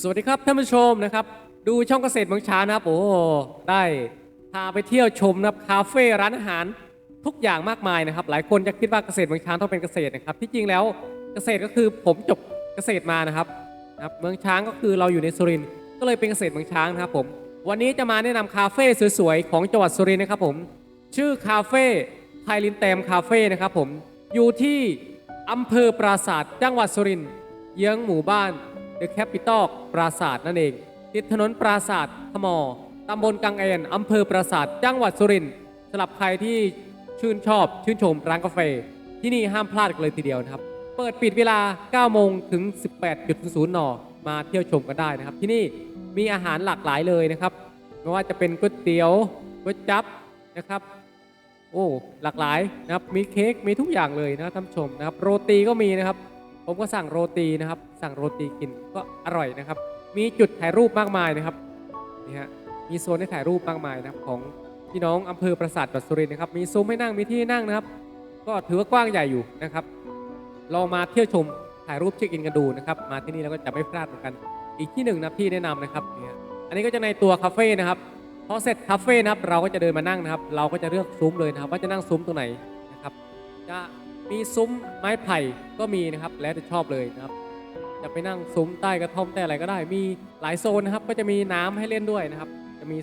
สวัสดีครับท่านผู้ชมนะครับ ดูช่องเกษตรเมืองช้างนะครับโอ้ได้พาไปเที่ยวชมนะครับคาเฟ่ร้านอาหารทุกอย่างมากมายนะครับ หลายคนจะคิดว่าเกษตรเมืองช้างต้องเป็นเกษตรนะครับ ที่จริงแล้วเกษตรก็คือผมจบเกษตรมานะครับนะครับเมืองช้างก็คือเราอยู่ในสุรินทร์ก็เลยเป็นเกษตรเมืองช้างนะครับผมวันนี้จะมาแนะนำคาเฟ่สวยๆของจังหวัดสุรินทร์นะครับผมชื่อคาเฟ่ไทยลินแตมคาเฟ่นะครับผมอยู่ที่อำเภอปราศาสตร์จังหวัดสุรินทร์เยื้องหมู่บ้าน เดอะแคปิตอลปราศาสตร์นั่นเอง ติดถนนปราศาสตร์ขมอตำบลกังเอนอำเภอปราศาสตร์จังหวัดสุรินทร์สำหรับใครที่ชื่นชอบชื่นชมร้านกาแฟ ที่นี่ห้ามพลาดเลยทีเดียวนะครับ เปิดปิดเวลา 9 โมงถึง 18.00 น มาเที่ยวชมกันได้นะครับ ที่นี่มีอาหารหลากหลายเลยนะครับ ไม่ว่าจะเป็นก๋วยเตี๋ยวก๋วยจั๊บนะครับ โอ้ หลากหลายนะครับ มีเค้ก มีทุกอย่างเลยนะครับท่านชมนะครับ โรตีก็มีนะครับ ผมก็สั่งโรตีนะครับ สั่งโรตีกินก็อร่อยนะครับ มีจุดถ่ายรูปมากมายนะครับนี่ฮะมีโซนให้ถ่ายรูปมากมายนะครับของพี่น้องอำเภอปราสาทจังหวัดสุรินทร์นะครับมีซุ้มให้นั่งมีที่นั่งนะครับ ก็ถือว่ากว้างใหญ่อยู่นะครับลองมาเที่ยวชมถ่ายรูปเช็คอินกันดูนะครับมาที่นี่แล้วก็จะไม่พลาดเหมือนกัน อีกที่หนึ่งนะครับที่แนะนำนะครับเนี่ยอันนี้ก็จะในตัวคาเฟ่นะครับพอเสร็จคาเฟ่นะครับเราก็จะเดินมานั่งนะครับ เราก็จะเลือกซุ้มเลยนะครับ ว่าจะนั่งซุ้มตรงไหนนะครับจะ มีซุ้มไม้ไผ่ก็มีนะครับ แล้วแต่ชอบเลยนะครับ จะไปนั่งซุ้มใต้กระท่อมใต้อะไรก็ได้ มีหลายโซนนะครับ ก็จะมีน้ำให้เล่นด้วยนะครับ จะมี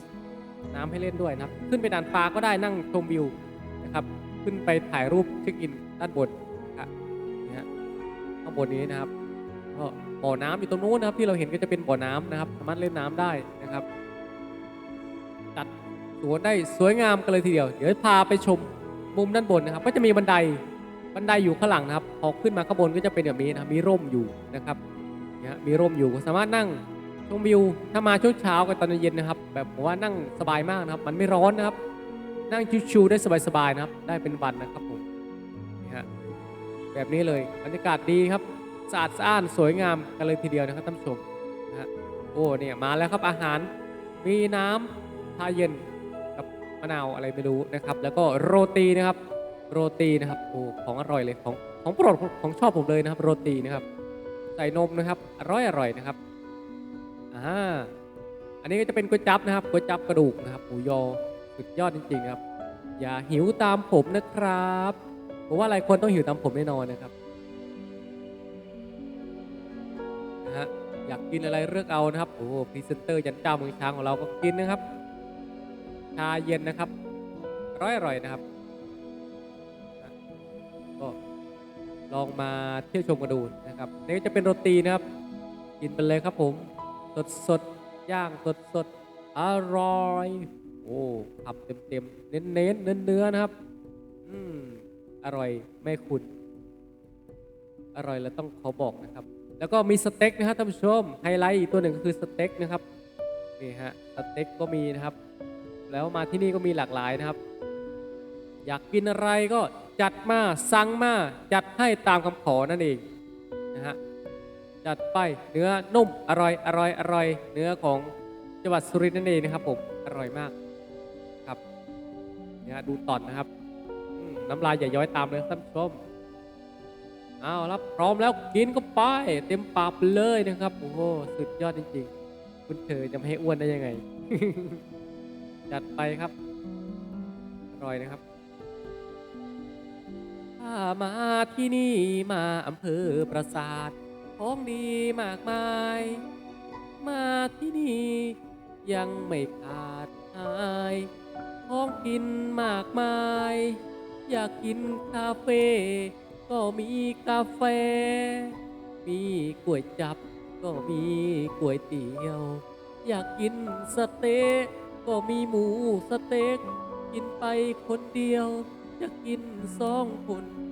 น้ำให้เล่นด้วยนะครับ ขึ้นไปดานฟ้าก็ได้นั่งชมวิวนะครับ ขึ้นไปถ่ายรูปเช็คอินด้านบนนะครับนี่ฮะข้างบนนี้นะครับก็บ่อน้ำอยู่ตรงนู้นนะครับ ที่เราเห็นก็จะเป็นบ่อน้ำนะครับ สามารถเล่นน้ำได้นะครับจัดสวนได้สวยงามกันเลยทีเดียว เดี๋ยวพาไปชมมุมด้านบนนะครับ ก็จะมีบันได บันไดอยู่ข้างหลังนะครับพอขึ้นมาข้างบนก็จะเป็นแบบนี้นะมีร่มอยู่นะครับเนี่ยมีร่มอยู่สามารถนั่งชมวิวถ้ามาช่วงเช้ากับตอนเย็นนะครับ แบบผมว่านั่งสบายมากนะครับ มันไม่ร้อนนะครับ นั่งชิวๆได้สบายๆนะครับ ได้เป็นวันนะครับผมนี่ฮะแบบนี้เลยบรรยากาศดีครับสะอาดสะอ้านสวยงามกันเลยทีเดียวนะครับท่านผู้ชมนะฮะโอ้เนี่ยมาแล้วครับอาหารมีน้ำชาเย็นกับมะนาวอะไรไม่รู้นะครับ แล้วก็โรตีนะครับ โรตีนะครับโอ้ของอร่อยเลยของของโปรดของชอบผมเลยนะครับ โรตีนะครับใส่นมนะครับ อร่อยอร่อยนะครับอ่าอันนี้ก็จะเป็นก๋วยจั๊บนะครับก๋วยจั๊บกระดูกนะครับหมูยอสุดยอดจริงๆครับ อย่าหิวตามผมนะครับผมว่าหลายคนต้องหิวตามผมแน่นอนนะครับนะฮะอยากกินอะไรเลือกเอานะครับโอ้พรีเซนเตอร์ยันเจ้าเมืองช้างของเราก็กินนะครับชาเย็นนะครับอร่อยอร่อยนะครับ ลองมาเที่ยวชมกันดูนะครับนี่ก็จะเป็นโรตีนะครับ กินไปเลยครับผม สดสดย่างสดสดอร่อย โอ้ขับเต็มเต็มเน้นเน้นเนื้อเนื้อๆนะครับ อืมอร่อยไม่คุณอร่อยแล้วต้องขอบอกนะครับ แล้วก็มีสเต็กนะครับท่านผู้ชมไฮไลท์อีกตัวหนึ่งก็คือสเต็กนะครับนี่ฮะสเต็กก็มีนะครับ แล้วมาที่นี่ก็มีหลากหลายนะครับ อยากกินอะไรก็ จัดมาสั่งมาจัดให้ตามคำขอนั่นเองนะฮะจัดไปเนื้อนุ่มอร่อยอร่อยอร่อยเนื้อของจังหวัดสุรินทร์นั่นเองนะครับผมอร่อยมากครับเนี่ยดูตอนนะครับน้ำลายอย่าย้อยตามเลยท่านผู้ชมเอาแล้วพร้อมแล้วกินก็ไป เต็มปากเลยนะครับโอ้โหสุดยอดจริงๆ คุณเธอจะไม่ให้อ้วนได้ยังไง จัดไปครับอร่อยนะครับ ถ้ามาที่นี่มาอำเภอปราสาทของดีมากมาย มาที่นี่ยังไม่ขาดหายของกินมากมาย อยากกินคาเฟ่ก็มีกาแฟ มีก๋วยจับก็มีก๋วยเตี๋ยว อยากกินสเต๊กก็มีหมูสเต็กกินไปคนเดียว จะกินสองคน